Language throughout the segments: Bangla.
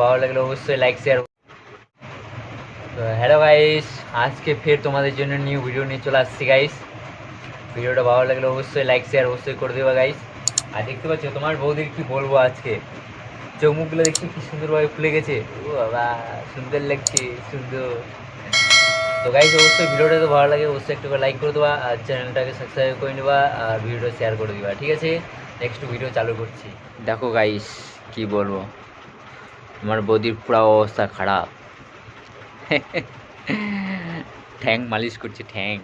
ভালো লাগলে অবশ্যই লাইক শেয়ার তো হ্যালো গাইস আজকে ফের তোমাদের জন্য নিউ ভিডিও নিয়ে চলে আসছি গাইস ভিডিওটা ভালো লাগলে অবশ্যই লাইক শেয়ার অবশ্যই করে দেবা গাইস আর দেখতে পাচ্ছ, তোমার বৌদির কি বলব আজকে? চোখ মুখগুলো দেখছি কি সুন্দরভাবে ফুলে গেছে। ও বাবা, সুন্দর লাগছে, সুন্দর। তো গাইস অবশ্যই ভিডিওটা তো ভালো লাগে, অবশ্যই একটু লাইক করে দেবা, আর চ্যানেলটাকে সাবস্ক্রাইব করে নেবা, আর ভিডিওটা শেয়ার করে দিবা, ঠিক আছে? নেক্সট ভিডিও চালু করছি। দেখো গাইস কি বলব? আমার বৌদির পুরো অবস্থা খারাপ। ঠ্যাং মালিশ করছে, ঠ্যাং।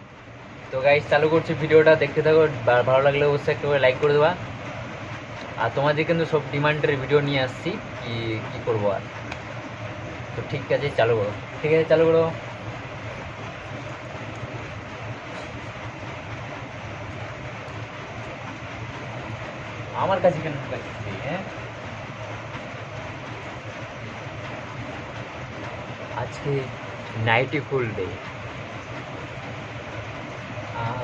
তো গাইস চালু করছে ভিডিওটা, দেখতে থাকো ভালো লাগলে অবশ্যই একটু লাইক করে দেবা। আর তোমাদের কিন্তু সব ডিমান্ডের ভিডিও নিয়ে আসছি, কি কি করব আর। তো ঠিক আছে, চালু করো। ঠিক আছে, চালু করো। আমার কাছে কেন হ্যাঁ? आज की नाइटी फुल डे। हाँ,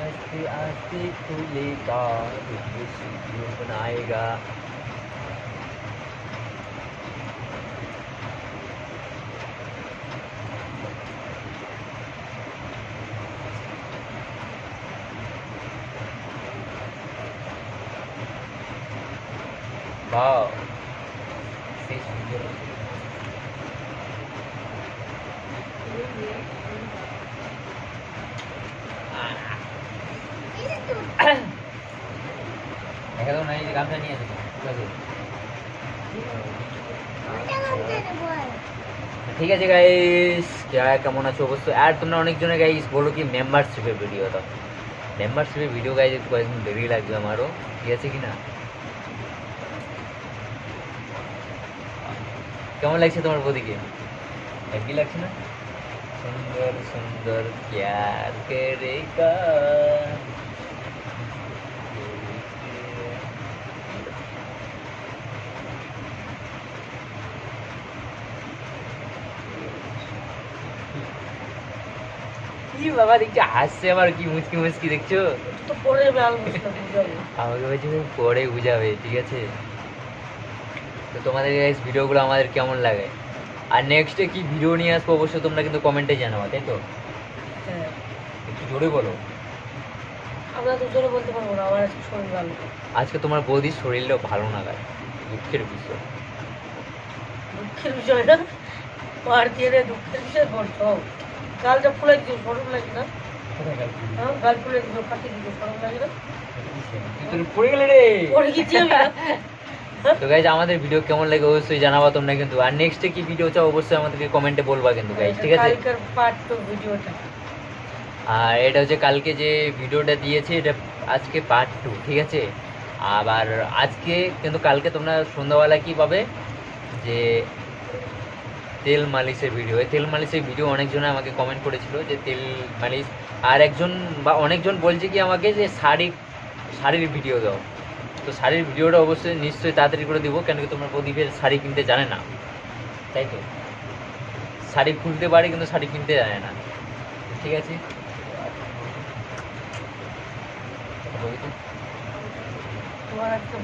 आज की आस्ते आस्ते खुलेगा बनाएगा। Wow. দেখা দাও না এই গামছা নিয়ে আসো। ঠিক আছে গাইস যা কেমন আছো? অবশ্যই। আর তোমরা অনেকজনে গাইস বলো কি মেম্বারশিপের ভিডিও দাও। মেম্বারশিপের ভিডিও গাইজ একটু কয়েকদিন দেরি লাগবে আমারও। ঠিক আছে কি না? কেমন লাগছে তোমার বদিকে? হ্যাপি লাগছে না? সুন্দর সুন্দর প্যার করেগা কি বাবা দেখছি হাসছে আবার কি মুচকি মুচকি দেখছ? তো পরে আমাকে বলছি পরে বুঝাবে ঠিক আছে? তো তোমাদের গাইস ভিডিওগুলো আমাদের কেমন লাগে? আর নেক্সটে কি ভিডিও নিয়ে আসব অবশ্যই তোমরা কিন্তু কমেন্টে জানাব তাই তো? হ্যাঁ। একটু জোরে বলো। আমরা তো জোরে বলতে পারব না আমার আজকে শরীর ভালো আজকে তোমার বৌদির শরীরটাও ভালো না গায় দুঃখের বিষয়। দুঃখের বিষয় না? পার দিয়ে দুঃখের বিষয় গাল যা ফুলে দিও সরম লাগে না? হ্যাঁ গাল ফুলে দিও কাটি দিও সরম লাগে না? তুই পড়ে গেলে রে! পরে গেছি আমি। তো গাইজ আমাদের ভিডিও কেমন লাগে অবশ্যই জানাব তোমরা কিন্তু। আর নেক্সটে কি ভিডিও চাও অবশ্যই আমাদেরকে কমেন্টে বলবা কিন্তু গাইজ ঠিক আছে? আর এটা হচ্ছে কালকে যে ভিডিওটা দিয়েছে এটা আজকে পার্ট টু ঠিক আছে? আবার আজকে কিন্তু কালকে তোমরা সন্ধ্যাবেলা কি পাবে? যে তেল মালিশের ভিডিও এই তেল মালিশের ভিডিও অনেকজনে আমাকে কমেন্ট করেছিল যে তেল মালিশ আর একজন বা অনেকজন বলছে কি আমাকে যে শাড়ি শাড়ির ভিডিও দাও। তো শাড়ির ভিডিওটা অবশ্যই নিশ্চয়ই তাড়াতাড়ি করে দিব কেন কি তোমরা প্রদীপের শাড়ি কিনতে জানে না। তাই তো? শাড়ি খুলতে পারে কিন্তু শাড়ি কিনতে জানে না। ঠিক আছে? তোমার আজকে